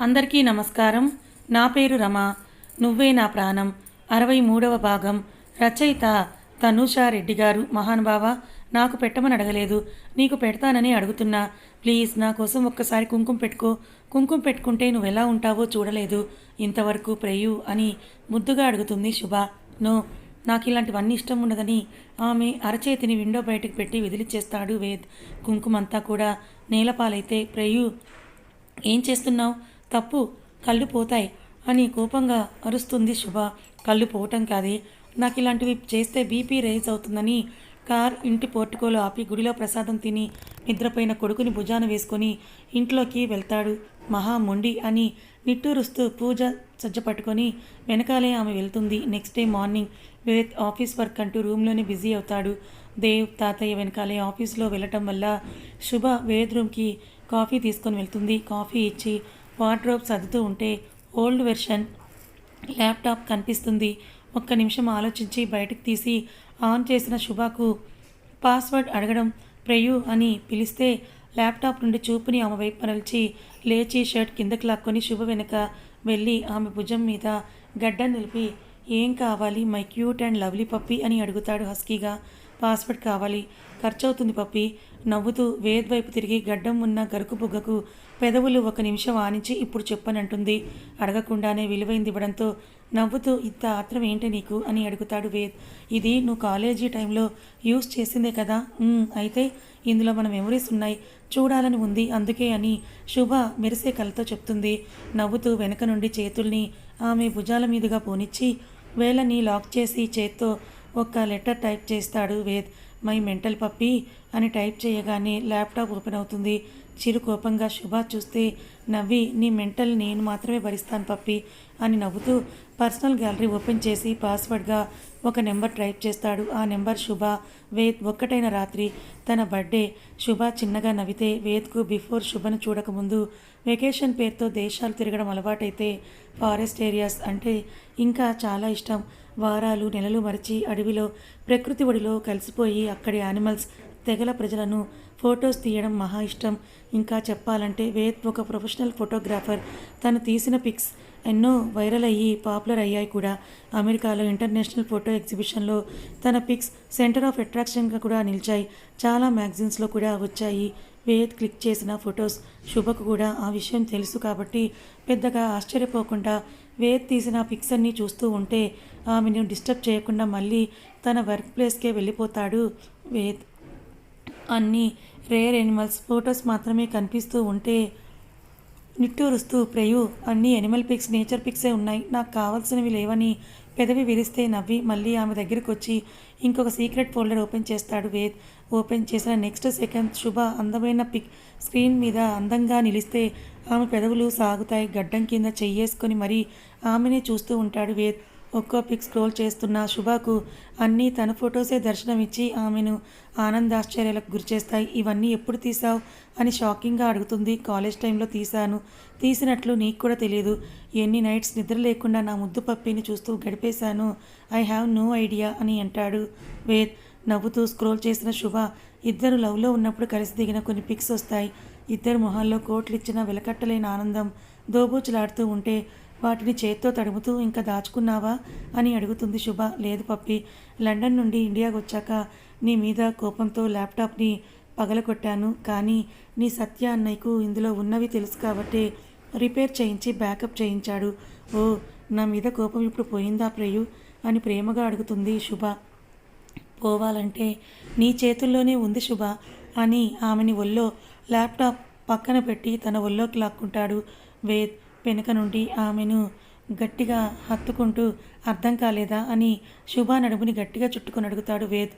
అందరికీ నమస్కారం. నా పేరు రమ. నువ్వే నా ప్రాణం. అరవై మూడవ భాగం. రచయిత తనూషా రెడ్డి గారు. మహానుభావ నాకు పెట్టమని అడగలేదు. నీకు పెడతానని అడుగుతున్నా. ప్లీజ్ నా కోసం ఒక్కసారి కుంకుమ పెట్టుకో. కుంకుమ పెట్టుకుంటే నువ్వు ఎలా ఉంటావో చూడలేదు. ఇంతవరకు ప్రేయు అని ముద్దుగా అడుగుతుంది శుభ. నో నాకు ఇలాంటివన్నీ ఇష్టం ఉండదని ఆమె అరచేతిని విండో బయటకు పెట్టి విదిలిచేస్తాడు వేద్. కుంకుమంతా కూడా నేలపాలైతే ప్రేయు ఏం చేస్తున్నావు? తప్పు కళ్ళు పోతాయి అని కోపంగా అరుస్తుంది శుభ. కళ్ళు పోవటం కాదే. నాకు ఇలాంటివి చేస్తే బీపీ రైజ్ అవుతుందని కార్ ఇంటి పోర్టుకోలో ఆపి గుడిలో ప్రసాదం తిని నిద్రపోయిన కొడుకుని భుజాన వేసుకొని ఇంట్లోకి వెళ్తాడు. మహా మొండి అని నిట్టూరుస్తూ పూజ సజ్జ పట్టుకొని వెనకాలే ఆమె వెళ్తుంది. Next day morning Ved office work అంటూ రూమ్లోనే బిజీ అవుతాడు. దేవ్ తాతయ్య వెనకాలే ఆఫీస్లో వెళ్ళటం వల్ల శుభ వేద్ రూమ్కి కాఫీ తీసుకొని వెళ్తుంది. కాఫీ ఇచ్చి వార్డ్రోబ్ సర్దుతూ ఉంటే ఓల్డ్ వెర్షన్ ల్యాప్టాప్ కనిపిస్తుంది. ఒక్క నిమిషం ఆలోచించి బయటకు తీసి ఆన్ చేసిన శుభకు పాస్వర్డ్ అడగడం ప్రేయు అని పిలిస్తే ల్యాప్టాప్ నుండి చూపుని ఆమె వైపు మరల్చి లేచి షర్ట్ కిందకు లాక్కొని శుభ వెనుక వెళ్ళి ఆమె భుజం మీద గడ్డ నిలిపి ఏం కావాలి? My cute and lovely puppy అని అడుగుతాడు హస్కీగా. పాస్వర్డ్ కావాలి. ఖర్చు అవుతుంది పప్పి. నవ్వుతూ వేద్ వైపు తిరిగి గడ్డం ఉన్న గరుకు బుగ్గకు పెదవులు ఒక నిమిషం ఆనించి ఇప్పుడు చెప్పనంటుంది. అడగకుండానే విలువైంది ఇవ్వడంతో నవ్వుతూ ఇంత ఆత్రం ఏంటి నీకు? అని అడుగుతాడు వేద్. ఇది నువ్వు కాలేజీ టైంలో యూస్ చేసిందే కదా? అయితే ఇందులో మన మెమరీస్ ఉన్నాయి. చూడాలని ఉంది. అందుకే అని శుభ మెరిసే కలతో చెప్తుంది. నవ్వుతూ వెనక నుండి చేతుల్ని ఆమె భుజాల మీదుగా పోనిచ్చి వేళ్ళని లాక్ చేసి చేత్తో ఒక లెటర్ టైప్ చేస్తాడు వేద్. మై మెంటల్ పప్పి అని టైప్ చేయగానే ల్యాప్టాప్ ఓపెన్ అవుతుంది. చిరు కోపంగా శుభ చూస్తే నవ్వి నీ మెంటల్ నేను మాత్రమే భరిస్తాను పప్పి అని నవ్వుతూ పర్సనల్ గ్యాలరీ ఓపెన్ చేసి పాస్వర్డ్గా ఒక నెంబర్ టైప్ చేస్తాడు. ఆ నెంబర్ శుభ వేద్ ఒక్కటైన రాత్రి. తన బర్త్డే. శుభ చిన్నగా నవ్వితే వేద్కు బిఫోర్ శుభను చూడకముందు వెకేషన్ పేరుతో దేశాలు తిరగడం అలవాటైతే ఫారెస్ట్ ఏరియాస్ అంటే ఇంకా చాలా ఇష్టం. వారాలు నెలలు మరిచి అడవిలో ప్రకృతి ఒడిలో కలిసిపోయి అక్కడి యానిమల్స్ తెగల ప్రజలను ఫొటోస్ తీయడం మహా ఇష్టం. ఇంకా చెప్పాలంటే వేద్ ఒక ప్రొఫెషనల్ ఫోటోగ్రాఫర్. తను తీసిన పిక్స్ ఎన్నో వైరల్ అయ్యి పాపులర్ అయ్యాయి కూడా. అమెరికాలో ఇంటర్నేషనల్ ఫోటో ఎగ్జిబిషన్లో తన పిక్స్ సెంటర్ ఆఫ్ అట్రాక్షన్గా కూడా నిలిచాయి. చాలా మ్యాగజైన్స్లో కూడా వచ్చాయి. వేద్ క్లిక్ చేసిన ఫొటోస్ శుభకు కూడా ఆ విషయం తెలుసు కాబట్టి పెద్దగా ఆశ్చర్యపోకుండా వేద్ తీసిన పిక్స్ అన్నీ చూస్తూ ఉంటే ఆమెను డిస్టర్బ్ చేయకుండా మళ్ళీ తన వర్క్ ప్లేస్కే వెళ్ళిపోతాడు వేద్. అన్ని రేర్ ఎనిమల్స్ ఫొటోస్ మాత్రమే కనిపిస్తూ ఉంటే నిట్టూరుస్తూ ప్రేయు అన్ని ఎనిమల్ పిక్స్ నేచర్ పిక్సే ఉన్నాయి. నాకు కావాల్సినవి లేవని పెదవి విరిస్తే నవ్వి మళ్ళీ ఆమె దగ్గరికి వచ్చి ఇంకొక సీక్రెట్ ఫోల్డర్ ఓపెన్ చేస్తాడు వేద్. ఓపెన్ చేసిన నెక్స్ట్ సెకండ్ శుభ అందమైన పిక్ స్క్రీన్ మీద అందంగా నిలిస్తే ఆమె పెదవులు సాగుతాయి. గడ్డం కింద చెయ్యేసుకొని మరీ ఆమెనే చూస్తూ ఉంటాడు వేద్. ఒక్కో పిక్ స్క్రోల్ చేస్తున్న శుభకు అన్నీ తన ఫొటోసే దర్శనమిచ్చి ఆమెను ఆనందాశ్చర్యాలకు గురిచేస్తాయి. ఇవన్నీ ఎప్పుడు తీసావు అని షాకింగ్గా అడుగుతుంది. కాలేజ్ టైంలో తీశాను. తీసినట్లు నీకు కూడా తెలియదు ఎన్ని నైట్స్ నిద్ర లేకుండా నా ముద్దు పప్పిని చూస్తూ గడిపేశాను. ఐ హ్యావ్ నో ఐడియా అని అంటాడు వేద్. నవ్వుతూ స్క్రోల్ చేసిన శుభ ఇద్దరు లవ్లో ఉన్నప్పుడు కలిసి దిగిన కొన్ని పిక్స్ వస్తాయి. ఇద్దరు మొహాల్లో కోట్లు ఇచ్చిన వెలకట్టలేని ఆనందం దోబూచులాడుతూ ఉంటే వాటిని చేత్తో తడుముతూ ఇంకా దాచుకున్నావా? అని అడుగుతుంది శుభ. లేదు పప్పి. లండన్ నుండి ఇండియాకు వచ్చాక నీ మీద కోపంతో ల్యాప్టాప్ని పగలగొట్టాను. కానీ నీ సత్య అన్నయ్యకు ఇందులో ఉన్నవి తెలుసు కాబట్టి రిపేర్ చేయించి బ్యాకప్ చేయించాడు. ఓ నా మీద కోపం ఇప్పుడు పోయిందా ప్రేయు? అని ప్రేమగా అడుగుతుంది శుభ. పోవాలంటే నీ చేతుల్లోనే ఉంది శుభ. అని ఆమెని ఒళ్ళో ల్యాప్టాప్ పక్కన పెట్టి తన ఒళ్ళోకి లాక్కుంటాడు. వేద్ వెనుక నుండి ఆమెను గట్టిగా హత్తుకుంటూ అర్థం కాలేదా? అని శుభ నడుముని గట్టిగా చుట్టుకొని అడుగుతాడు వేద్.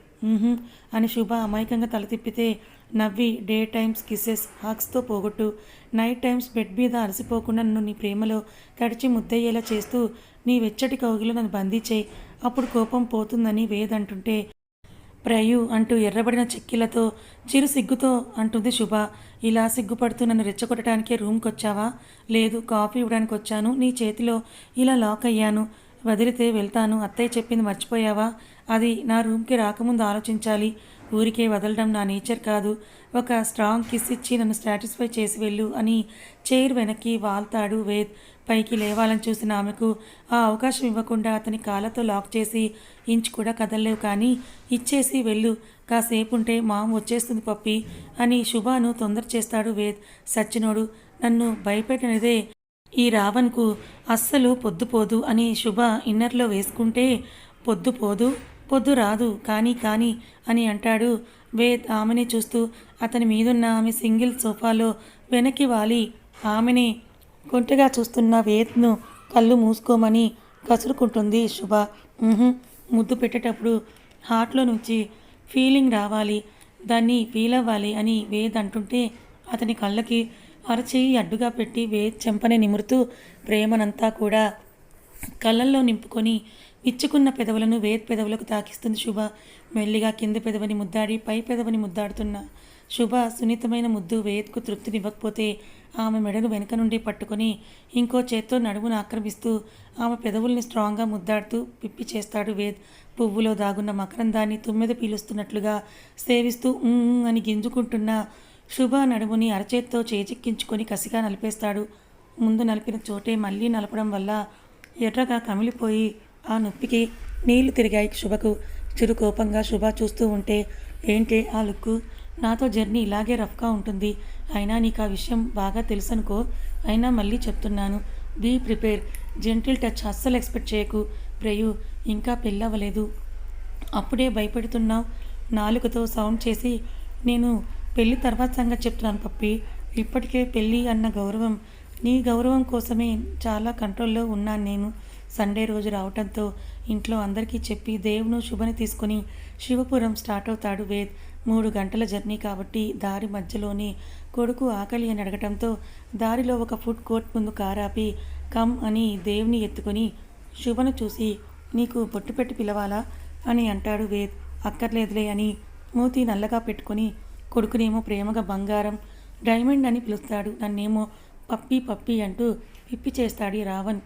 అని శుభ అమాయకంగా తల తిప్పితే నవ్వి డే టైమ్స్ కిసెస్ హాక్స్తో పోగొట్టు. నైట్ టైమ్స్ బెడ్ మీద అలసిపోకుండా నన్ను నీ ప్రేమలో కడిచి ముద్దయ్యేలా చేస్తూ నీ వెచ్చటి కౌగిలో నన్ను బంధించేయి. అప్పుడు కోపం పోతుందని వేద్ అంటుంటే ప్రయు అంటూ ఎర్రబడిన చెక్కిలతో చిరు సిగ్గుతో అంటుంది శుభ. ఇలా సిగ్గుపడుతూ నన్ను రెచ్చగొట్టడానికే రూమ్కి వచ్చావా లేదు కాఫీ ఇవ్వడానికి వచ్చాను నీ చేతిలో ఇలా లాక్ అయ్యాను. వదిలితే వెళ్తాను. అత్తయ్య చెప్పింది మర్చిపోయావా? అది నా రూమ్కి రాకముందు ఆలోచించాలి. ఊరికే వదలడం నా నేచర్ కాదు. ఒక స్ట్రాంగ్ కిస్ ఇచ్చి నన్ను సాటిస్ఫై చేసి వెళ్ళు అని చైర్ వెనక్కి వాల్తాడు వేద్. పైకి లేవాలని చూసిన ఆమెకు ఆ అవకాశం ఇవ్వకుండా అతని కాళ్ళతో లాక్ చేసి ఇంచు కూడా కదలలేవు కానీ ఇచ్చేసి వెళ్ళు. కాసేపు ఉంటే మామ వచ్చేస్తుంది పప్పి అని శుభాను తొందర చేస్తాడు వేద్. సచ్చినోడు నన్ను భయపెట్టినదే. ఈ రావణ్కు అస్సలు పొద్దుపోదు అని శుభ ఇన్నర్లో వేసుకుంటే పొద్దుపోదు పొద్దు రాదు కానీ కానీ అని అంటాడు. వేద్ ఆమెని చూస్తూ అతని మీదున్న ఆమె సింగిల్ సోఫాలో వెనక్కి వాలి. ఆమెని కొంటగా చూస్తున్న వేద్ను కళ్ళు మూసుకోమని కసురుకుంటుంది శుభ. ముద్దు పెట్టేటప్పుడు హార్ట్లో నుంచి ఫీలింగ్ రావాలి. దాన్ని ఫీల్ అవ్వాలి అని వేద్ అంటుంటే అతని కళ్ళకి అరచేయి అడ్డుగా పెట్టి వేద్ చెంపని నిమురుతూ ప్రేమనంతా కూడా కళ్ళల్లో నింపుకొని విచ్చుకున్న పెదవులను వేద్ పెదవులకు తాకిస్తుంది శుభ. మెల్లిగా కింద పెదవిని ముద్దాడి పై పెదవిని ముద్దాడుతున్న శుభ సున్నితమైన ముద్దు వేద్కు తృప్తినివ్వకపోతే ఆమె మెడను వెనుక నుండి పట్టుకొని ఇంకో చేత్తో నడుమును ఆక్రమిస్తూ ఆమె పెదవుల్ని స్ట్రాంగ్గా ముద్దాడుతూ పిప్పి చేస్తాడు వేద్. పువ్వులో దాగున్న మకరందాన్ని తుమ్మెద పీలుస్తున్నట్లుగా సేవిస్తూ అని గింజుకుంటున్న శుభ నడుముని అరచేత్తో చేజిక్కించుకొని కసిగా నలిపేస్తాడు. ముందు నలిపిన చోటే మళ్ళీ నలపడం వల్ల ఎర్రగా కమిలిపోయి ఆ నొప్పికి నీళ్ళు తిరిగాయి శుభకు. చిరు కోపంగా శుభ చూస్తూ ఉంటే ఏంటే ఆ లుక్కు? నాతో జర్నీ ఇలాగే రఫ్గా ఉంటుంది. అయినా నీకు ఆ విషయం బాగా తెలుసనుకో అయినా మళ్ళీ చెప్తున్నాను. Be prepare. జెంటిల్ టచ్ అస్సలు ఎక్స్పెక్ట్ చేయకు. ప్రేయు ఇంకా పెళ్ళవ్వలేదు. అప్పుడే భయపెడుతున్నావు. నాలుకతో సౌండ్ చేసి నేను పెళ్ళి తర్వాత సంగతి చెప్తున్నాను పప్పి. ఇప్పటికే పెళ్ళి అన్న గౌరవం నీ గౌరవం కోసమే చాలా కంట్రోల్లో ఉన్నాను నేను. సండే రోజు రావటంతో ఇంట్లో అందరికీ చెప్పి దేవును శుభని తీసుకుని శివపురం స్టార్ట్ అవుతాడు వేద్. మూడు గంటల జర్నీ కాబట్టి దారి మధ్యలోనే కొడుకు ఆకలి అని అడగటంతో దారిలో ఒక ఫుడ్ కోర్ట్ ముందు కారాపి కమ్ అని దేవుని ఎత్తుకొని శుభను చూసి నీకు బొట్టు పెట్టి పిలవాలా? అని అంటాడు వేద్. అక్కర్లేదులే అని మూతి నల్లగా పెట్టుకొని కొడుకునేమో ప్రేమగా బంగారం డైమండ్ అని పిలుస్తాడు. నన్నేమో పప్పి పప్పి అంటూ పిప్పి చేస్తాడు రావణ్.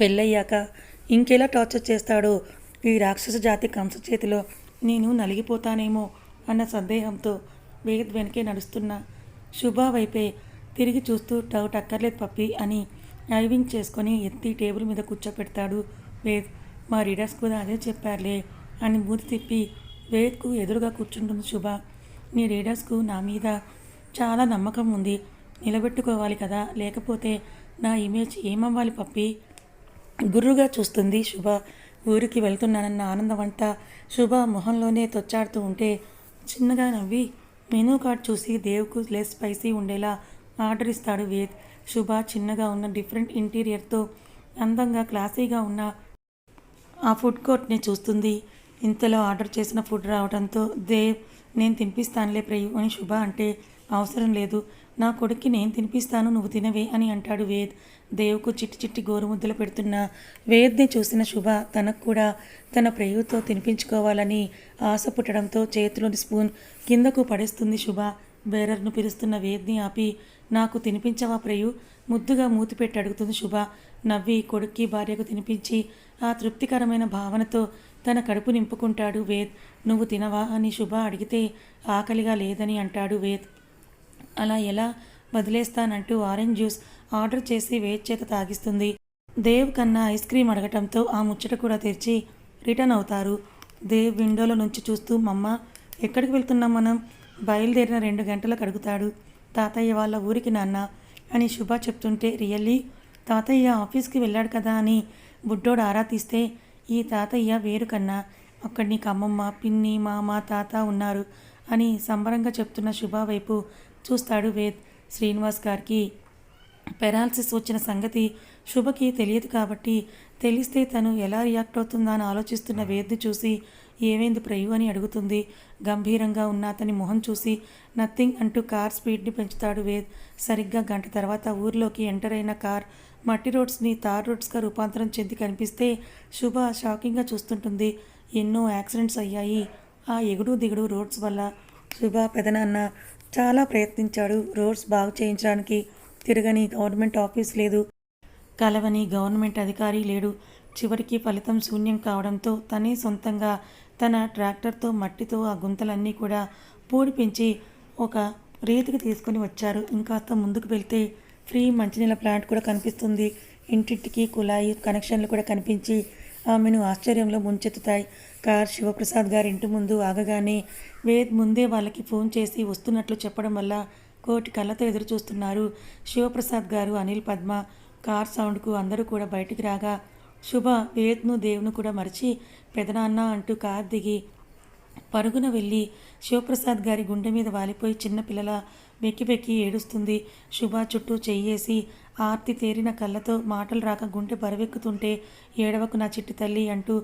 పెళ్ళయ్యాక ఇంకెలా టార్చర్ చేస్తాడో? ఈ రాక్షస జాతి కంస చేతిలో నేను నలిగిపోతానేమో అన్న సందేహంతో వేద్ వెనకే నడుస్తున్న శుభ వైపే తిరిగి చూస్తూ డౌట్ అక్కర్లేదు పప్పి అని ఐవింగ్ చేసుకొని ఎత్తి టేబుల్ మీద కూర్చోపెడతాడు వేద్. మా రీడర్స్ కూడా అదే చెప్పారులే అని మూతి తిప్పి వేద్కు ఎదురుగా కూర్చుంటుంది శుభ. నీ రీడర్స్కు నా మీద చాలా నమ్మకం ఉంది. నిలబెట్టుకోవాలి కదా లేకపోతే నా ఇమేజ్ ఏమవ్వాలి పప్పి? గుర్రుగా చూస్తుంది శుభ. ఊరికి వెళ్తున్నానన్న ఆనందం అంతా శుభ మొహంలోనే తొచ్చాడుతూ ఉంటే చిన్నగా నవ్వి మెనూ కార్డ్ చూసి దేవ్కు లెస్ స్పైసీ ఉండేలా ఆర్డర్ ఇస్తాడు వేద్. శుభ చిన్నగా ఉన్న డిఫరెంట్ ఇంటీరియర్తో అందంగా క్లాసీగా ఉన్న ఆ ఫుడ్ కోర్ట్ని చూస్తుంది. ఇంతలో ఆర్డర్ చేసిన ఫుడ్ రావడంతో దేవ్ నేను తినిపిస్తానులే ప్రయు అని శుభ అంటే అవసరం లేదు. నా కొడుక్కి నేను తినిపిస్తాను నువ్వు తినవే అని అంటాడు వేద్. దేవ్కు చిట్టి చిట్టి గోరుముద్దలు పెడుతున్న వేద్ని చూసిన శుభ తనకు కూడా తన ప్రేయుతో తినిపించుకోవాలని ఆశ పుట్టడంతో చేతిలోని స్పూన్ కిందకు పడేస్తుంది శుభ. బేరర్ను పిలుస్తున్న వేద్ని ఆపి నాకు తినిపించవా ప్రేయు? ముద్దుగా మూతి పెట్టి అడుగుతుంది శుభ. నవ్వి కొడుక్కి భార్యకు తినిపించి ఆ తృప్తికరమైన భావనతో తన కడుపు నింపుకుంటాడు వేద్. నువ్వు తినవా? అని శుభ అడిగితే ఆకలిగా లేదని అంటాడు వేద్. అలా ఎలా వదిలేస్తానంటూ ఆరెంజ్ జ్యూస్ ఆర్డర్ చేసి వేద్ చేత తాగిస్తుంది. దేవ్ కన్నా ఐస్ క్రీమ్ అడగటంతో ఆ ముచ్చట కూడా తెరిచి రిటర్న్ అవుతారు. దేవ్ విండోలో నుంచి చూస్తూ మమ్మ ఎక్కడికి వెళ్తున్నాం మనం? బయలుదేరిన రెండు గంటలకు అడుగుతాడు. తాతయ్య వాళ్ళ ఊరికి నాన్న అని శుభ చెప్తుంటే రియల్లీ? తాతయ్య ఆఫీస్కి వెళ్ళాడు కదా అని బుడ్డోడు ఆరా తీస్తే ఈ తాతయ్య వేరు కన్నా. అక్కడిని నీకు అమ్మమ్మ పిన్ని మామ తాత ఉన్నారు అని సంబరంగా చెప్తున్న శుభ వైపు చూస్తాడు వేద్ శ్రీనివాస్ గారికి. పెరాలసిస్ వచ్చిన సంగతి శుభకి తెలియదు కాబట్టి తెలిస్తే తను ఎలా రియాక్ట్ అవుతుందా అని ఆలోచిస్తున్న వేద్ని చూసి ఏమైంది ప్రయు అని అడుగుతుంది. గంభీరంగా ఉన్న అతని మొహం చూసి నథింగ్ అంటూ కార్ స్పీడ్ని పెంచుతాడు వేద్. సరిగ్గా గంట తర్వాత ఊర్లోకి ఎంటర్ అయిన కార్ మట్టి రోడ్స్ని తార్ రోడ్స్గా రూపాంతరం చెంది కనిపిస్తే శుభ షాకింగ్గా చూస్తుంటుంది. ఎన్నో యాక్సిడెంట్స్ అయ్యాయి. ఆ ఎగుడు దిగుడు రోడ్స్ వల్ల శుభ పెదనాన్న చాలా ప్రయత్నించాడు. రోడ్స్ బాగు చేయించడానికి తిరగని గవర్నమెంట్ ఆఫీస్ లేదు. కలవని గవర్నమెంట్ అధికారి లేడు. చివరికి ఫలితం శూన్యం కావడంతో తనే సొంతంగా తన ట్రాక్టర్తో మట్టితో ఆ గుంతలన్నీ కూడా పూడిపించి ఒక రేతికి తీసుకొని వచ్చారు. ఇంకాస్త ముందుకు వెళ్తే ఫ్రీ మంచినీళ్ళ ప్లాంట్ కూడా కనిపిస్తుంది. ఇంటింటికి కుళాయి కనెక్షన్లు కూడా కనిపించి ఆమెను ఆశ్చర్యంలో ముంచెత్తుతాయి. కార్ శివప్రసాద్ గారి ఇంటి ముందు ఆగగానే వేద్ ముందే వాళ్ళకి ఫోన్ చేసి వస్తున్నట్లు చెప్పడం వల్ల కోటి కళ్ళతో ఎదురు చూస్తున్నారు శివప్రసాద్ గారు అనిల్ పద్మ. కార్ సౌండ్కు అందరూ కూడా బయటికి రాగా శుభ వేద్ను దేవును కూడా మరిచి పెదనాన్న అంటూ కార్ దిగి పరుగున వెళ్ళి శివప్రసాద్ గారి గుండె మీద వాలిపోయి చిన్నపిల్లల వెక్కి వెక్కి ఏడుస్తుంది. శుభ చుట్టూ చెయ్యేసి ఆర్తి తేరిన కళ్ళతో మాటలు రాక గుండె బరవెక్కుతుంటే ఏడవకు నా చిట్టి తల్లి అంటూ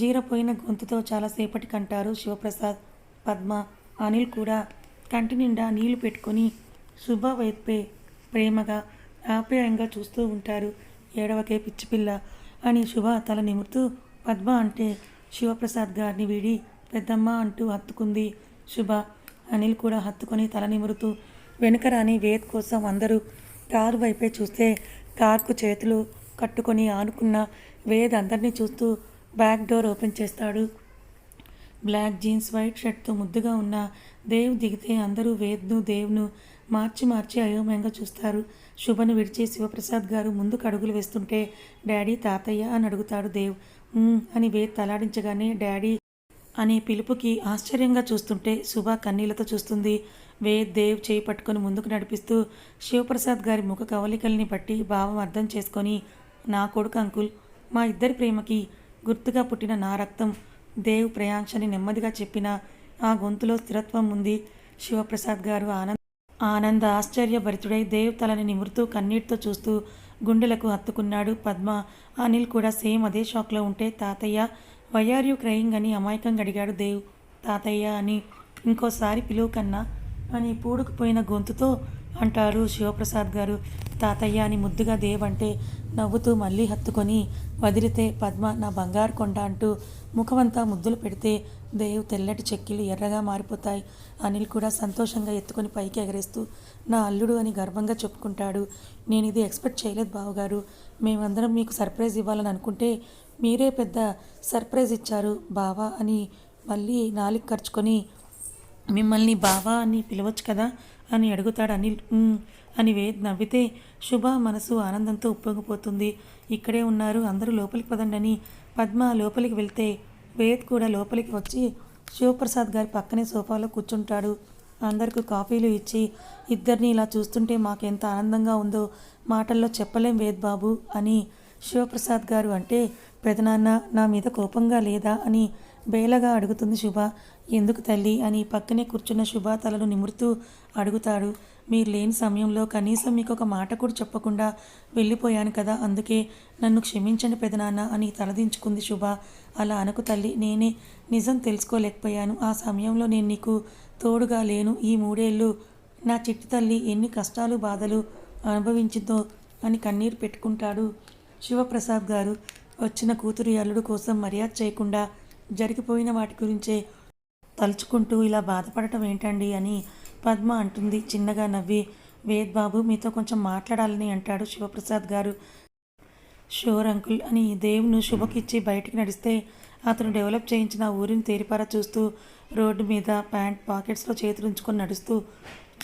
జీరపోయిన గొంతుతో చాలాసేపటికి అంటారు శివప్రసాద్ పద్మ అనిల్ కూడా. కంటి నిండా నీళ్ళు పెట్టుకొని శుభ వైపే ప్రేమగా ఆప్యాయంగా చూస్తూ ఉంటారు. ఏడవకే పిచ్చిపిల్ల అని శుభ తల నిమురుతూ పద్మ అంటే శివప్రసాద్ గారిని వీడి పెద్దమ్మ అంటూ హత్తుకుంది శుభ. అనిల్ కూడా హత్తుకొని తల నిమురుతూ వెనుక రాని వేద్ కోసం అందరూ కారు వైపే చూస్తే కార్కు చేతులు కట్టుకొని ఆనుకున్న వేద్ అందరినీ చూస్తూ బ్యాక్ డోర్ ఓపెన్ చేస్తాడు. బ్లాక్ జీన్స్ వైట్ షర్ట్తో ముద్దుగా ఉన్న దేవ్ దిగితే అందరూ వేద్ను దేవ్ను మార్చి మార్చి అయోమయంగా చూస్తారు. శుభను విడిచి శివప్రసాద్ గారు ముందుకు అడుగులు వేస్తుంటే డాడీ తాతయ్య అని అడుగుతాడు దేవ్. అని వేద్ తలాడించగానే డాడీ అనే పిలుపుకి ఆశ్చర్యంగా చూస్తుంటే శుభ కన్నీళ్ళతో చూస్తుంది. వేదేవ్ దేవ్ చేయి పట్టుకొని ముందుకు నడిపిస్తూ శివప్రసాద్ గారి ముఖ కవలికల్ని బట్టి భావం అర్థం చేసుకొని నా కొడుకు అంకుల్ మా ఇద్దరి ప్రేమకి గుర్తుగా పుట్టిన నా రక్తం దేవ్ ప్రయాంక్షని నెమ్మదిగా చెప్పిన ఆ గొంతులో స్థిరత్వం ఉంది. శివప్రసాద్ గారు ఆనంద ఆనంద ఆశ్చర్యభరితుడై దేవ్ తలని నిమురుతూ కన్నీటితో చూస్తూ గుండెలకు హత్తుకున్నాడు పద్మ. అనిల్ కూడా సేమ్ అదే షాక్లో ఉంటే తాతయ్య వైఆర్ యూ క్రయింగ్ అని అమాయకంగా అడిగాడు దేవ్. తాతయ్య అని ఇంకోసారి పిలువు కన్నా అని పూడుకుపోయిన గొంతుతో అంటారు శివప్రసాద్ గారు. తాతయ్య అని ముద్దుగా దేవంటే నవ్వుతూ మళ్ళీ హత్తుకొని వదిలితే పద్మ నా బంగారు కొండ అంటూ ముఖమంతా ముద్దులు పెడితే దేవ్ తెల్లటి చెక్కిలు ఎర్రగా మారిపోతాయి. అనిల్ కూడా సంతోషంగా ఎత్తుకొని పైకి ఎగరేస్తూ నా అల్లుడు అని గర్వంగా చెప్పుకుంటాడు. నేను ఇది ఎక్స్పెక్ట్ చేయలేదు బావగారు. మేమందరం మీకు సర్ప్రైజ్ ఇవ్వాలని అనుకుంటే మీరే పెద్ద సర్ప్రైజ్ ఇచ్చారు బావా అని మళ్ళీ నాలుగు ఖర్చుకొని మిమ్మల్ని బావా అని పిలవచ్చు కదా అని అడుగుతాడు అనిల్ అని వేద్ నవ్వితే శుభ మనసు ఆనందంతో ఉప్పొంగిపోతుంది. ఇక్కడే ఉన్నారు అందరూ లోపలికి పదండి అని పద్మ లోపలికి వెళ్తే వేద్ కూడా లోపలికి వచ్చి శివప్రసాద్ గారి పక్కనే సోఫాలో కూర్చుంటాడు. అందరికీ కాఫీలు ఇచ్చి ఇద్దరిని ఇలా చూస్తుంటే మాకెంత ఆనందంగా ఉందో మాటల్లో చెప్పలేం వేద్ బాబు అని శివప్రసాద్ గారు అంటే పెదనాన్న నా మీద కోపంగా లేదా అని బేలగా అడుగుతుంది శుభ. ఎందుకు తల్లి అని పక్కనే కూర్చున్న శుభ తలను నిమురుతూ అడుగుతాడు. మీరు లేని సమయంలో కనీసం మీకు ఒక మాట కూడా చెప్పకుండా వెళ్ళిపోయాను కదా అందుకే నన్ను క్షమించండి పెదనాన్న అని తలదించుకుంది శుభ. అలా అనకు తల్లి నేనే నిజం తెలుసుకోలేకపోయాను. ఆ సమయంలో నేను నీకు తోడుగా లేను. ఈ మూడేళ్ళు నా చిట్టి తల్లి ఎన్ని కష్టాలు బాధలు అనుభవించిందో అని కన్నీరు పెట్టుకుంటాడు శివప్రసాద్ గారు. వచ్చిన కూతురు అల్లుడు కోసం మర్యాద చేయకుండా జరిగిపోయిన వాటి గురించే తలుచుకుంటూ ఇలా బాధపడటం ఏంటండి అని పద్మ అంటుంది. చిన్నగా నవ్వి వేద్ బాబు మీతో కొంచెం మాట్లాడాలని అంటాడు శివప్రసాద్ గారు. షూర్ అంకుల్ అని దేవును శుభకిచ్చి బయటికి నడిస్తే అతను డెవలప్ చేయించిన ఊరిని తేరిపారా చూస్తూ రోడ్డు మీద ప్యాంట్ పాకెట్స్లో చేతులుంచుకొని నడుస్తూ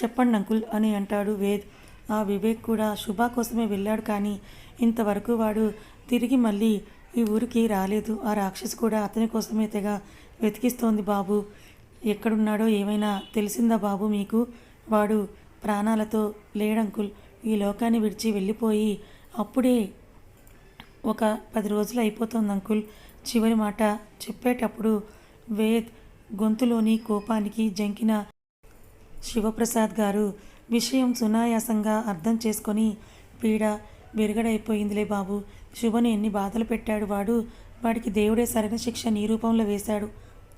చెప్పండి అంకుల్ అని అంటాడు వేద్. ఆ వివేక్ కూడా శుభ కోసమే వెళ్ళాడు కానీ ఇంతవరకు వాడు తిరిగి మళ్ళీ ఈ ఊరికి రాలేదు. ఆ రాక్షసి కూడా అతని కోసమే తెగ వెతికిస్తోంది బాబు. ఎక్కడున్నాడో ఏమైనా తెలిసిందా బాబు మీకు? వాడు ప్రాణాలతో లేడంకుల్ ఈ లోకాన్ని విడిచి వెళ్ళిపోయి అప్పుడే ఒక పది రోజులు అయిపోతుంది అంకుల్. చివరి మాట చెప్పేటప్పుడు వేద్ గొంతులోని కోపానికి జంకిన శివప్రసాద్ గారు విషయం సునాయాసంగా అర్థం చేసుకొని పీడ విరగడైపోయిందిలే బాబు. శుభను ఎన్ని బాధలు పెట్టాడు వాడు. వాడికి దేవుడే సరైన శిక్ష నీ రూపంలో వేశాడు.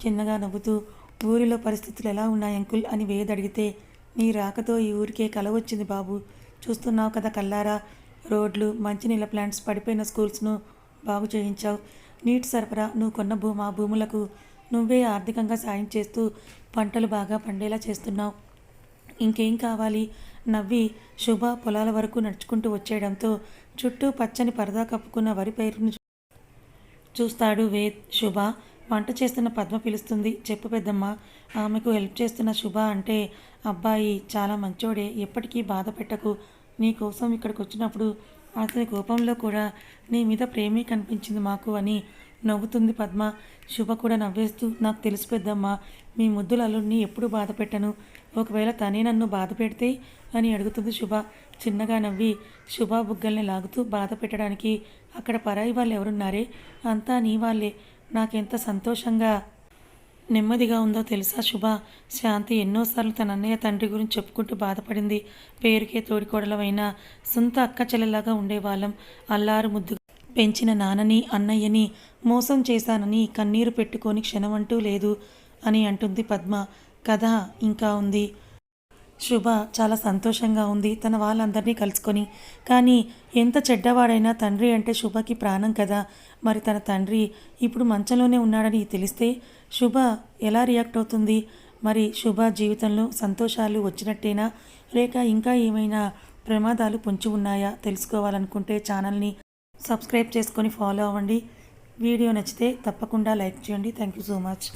చిన్నగా నవ్వుతూ ఊరిలో పరిస్థితులు ఎలా ఉన్నాయి అంకుల్ అని వేద్ అడిగితే నీ రాకతో ఈ ఊరికే కల వచ్చింది బాబు. చూస్తున్నావు కదా కల్లారా రోడ్లు మంచినీళ్ళ ప్లాంట్స్ పడిపోయిన స్కూల్స్ను బాగు చేయించావు. నీటి సరఫరా నువ్వు కొన్న భూ మా భూములకు నువ్వే ఆర్థికంగా సాయం చేస్తూ పంటలు బాగా పండేలా చేస్తున్నావు. ఇంకేం కావాలి? నవ్వి శుభ పొలాల వరకు నడుచుకుంటూ వచ్చేయడంతో చుట్టూ పచ్చని పరదా కప్పుకున్న వరి పైరును చూస్తాడు వేద్ శుభ. వంట చేస్తున్న పద్మ పిలుస్తుంది. చెప్పు పెద్దమ్మ ఆమెకు హెల్ప్ చేస్తున్న శుభ అంటే అబ్బాయి చాలా మంచోడే ఎప్పటికీ బాధ పెట్టకు. నీ కోసం ఇక్కడికి వచ్చినప్పుడు అతని కోపంలో కూడా నీ మీద ప్రేమే కనిపించింది మాకు అని నవ్వుతుంది పద్మ. శుభ కూడా నవ్వేస్తూ నాకు తెలుసు పెద్దమ్మ మీ ముద్దుల అల్లుడిని ఎప్పుడు బాధ పెట్టను. ఒకవేళ తనే నన్ను బాధ పెడితే? అని అడుగుతుంది శుభ. చిన్నగా నవ్వి శుభ బుగ్గల్ని లాగుతూ బాధ పెట్టడానికి అక్కడ పరాయి వాళ్ళు ఎవరున్నారే? అంతా నీ వాళ్ళే. నాకెంత సంతోషంగా నెమ్మదిగా ఉందో తెలుసా శుభ? శాంతి ఎన్నోసార్లు తన అన్నయ్య తండ్రి గురించి చెప్పుకుంటూ బాధపడింది. పేరుకే తోడికోడలవైన సొంత అక్క చెల్లెలాగా ఉండేవాళ్ళం. అల్లారు ముద్దు పెంచిన నాన్నని అన్నయ్యని మోసం చేశానని కన్నీరు పెట్టుకొని క్షణమంటూ లేదు అని అంటుంది పద్మ. కథ ఇంకా ఉంది. శుభ చాలా సంతోషంగా ఉంది. తన వాళ్ళందరినీ కలుసుకొని. కానీ ఎంత చెడ్డవాడైనా తండ్రి అంటే శుభకి ప్రాణం కదా. మరి తన తండ్రి ఇప్పుడు మంచంలోనే ఉన్నాడని తెలిస్తే శుభ ఎలా రియాక్ట్ అవుతుంది? మరి శుభ జీవితంలో సంతోషాలు వచ్చినట్టేనా? లేక ఇంకా ఏమైనా ప్రమాదాలు పొంచి ఉన్నాయా? తెలుసుకోవాలనుకుంటే ఛానల్ని సబ్స్క్రైబ్ చేసుకొని ఫాలో అవ్వండి. వీడియో నచ్చితే తప్పకుండా లైక్ చేయండి. Thank you so much